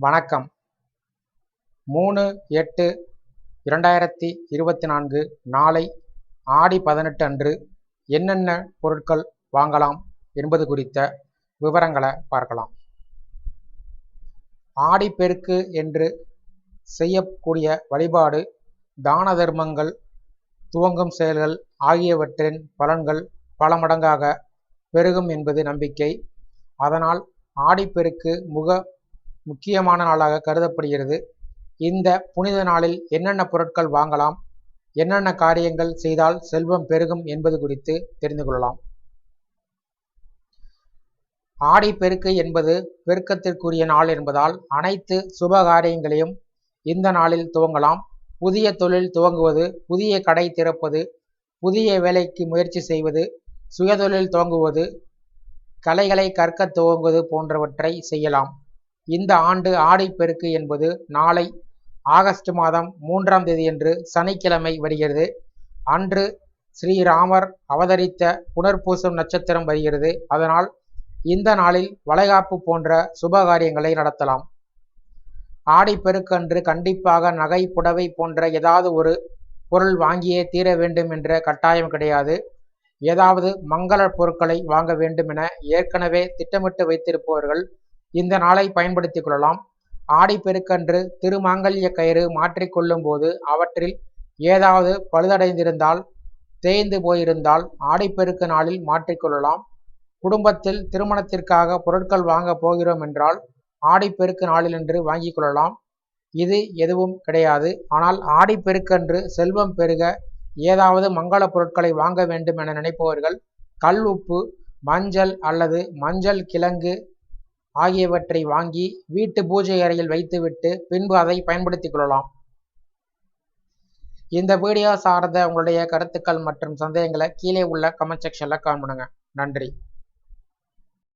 வணக்கம். மூணு எட்டு இரண்டாயிரத்தி இருபத்தி நான்கு நாளை ஆடி பதினெட்டு அன்று என்னென்ன பொருட்கள் வாங்கலாம் என்பது குறித்த விவரங்களை பார்க்கலாம். ஆடிப்பெருக்கு என்று செய்யக்கூடிய வழிபாடு தான தர்மங்கள் துவங்கும் செயல்கள் ஆகியவற்றின் பலன்கள் பல மடங்காக பெருகும் என்பது நம்பிக்கை. அதனால் ஆடிப்பெருக்கு முக முக்கியமான நாளாக கருதப்படுகிறது. இந்த புனித நாளில் என்னென்ன பொருட்கள் வாங்கலாம் என்னென்ன காரியங்கள் செய்தால் செல்வம் பெருகும் என்பது குறித்து தெரிந்து கொள்ளலாம். ஆடி பெருக்கு என்பது பெருக்கத்திற்குரிய நாள் என்பதால் அனைத்து சுப காரியங்களையும் இந்த நாளில் துவங்கலாம். புதிய தொழில் துவங்குவது புதிய கடை திறப்பது புதிய வேலைக்கு முயற்சி செய்வது சுயதொழில் துவங்குவது கலைகளை கற்க துவங்குவது போன்றவற்றை செய்யலாம். இந்த ஆண்டு ஆடைப்பெருக்கு என்பது நாளை ஆகஸ்ட் மாதம் மூன்றாம் தேதியன்று சனிக்கிழமை வருகிறது. அன்று ஸ்ரீராமர் அவதரித்த புனர்பூசம் நட்சத்திரம் வருகிறது. அதனால் இந்த நாளில் வளைகாப்பு போன்ற சுப காரியங்களை நடத்தலாம். ஆடைப்பெருக்கன்று கண்டிப்பாக நகை புடவை போன்ற ஏதாவது ஒரு பொருள் வாங்கியே தீர வேண்டும் என்ற கட்டாயம் கிடையாது. ஏதாவது மங்கள பொருட்களை வாங்க வேண்டும் என ஏற்கனவே திட்டமிட்டு வைத்திருப்பவர்கள் இந்த நாளை பயன்படுத்திக் கொள்ளலாம். ஆடிப்பெருக்கன்று திருமாங்கல்ய கயிறு மாற்றிக்கொள்ளும் போது அவற்றில் ஏதாவது பழுதடைந்திருந்தால் தேய்ந்து போயிருந்தால் ஆடிப்பெருக்கு நாளில் மாற்றிக்கொள்ளலாம் குடும்பத்தில் திருமணத்திற்காக பொருட்கள் வாங்க போகிறோம் என்றால் ஆடிப்பெருக்கு நாளிலன்று வாங்கிக் கொள்ளலாம். இது எதுவும் கிடையாது. ஆனால் ஆடிப்பெருக்கன்று செல்வம் பெருக ஏதாவது மங்கள பொருட்களை வாங்க வேண்டும் என நினைப்பவர்கள் கல் உப்பு மஞ்சள் அல்லது மஞ்சள் கிழங்கு ஆகியவற்றை வாங்கி வீட்டு பூஜை அறையில் வைத்துவிட்டு பின்பு அதை பயன்படுத்திக் கொள்ளலாம். இந்த வீடியோ சார்ந்த உங்களுடைய கருத்துக்கள் மற்றும் சந்தேகங்களை கீழே உள்ள கமெண்ட் செக்ஷனில் காண் நன்றி.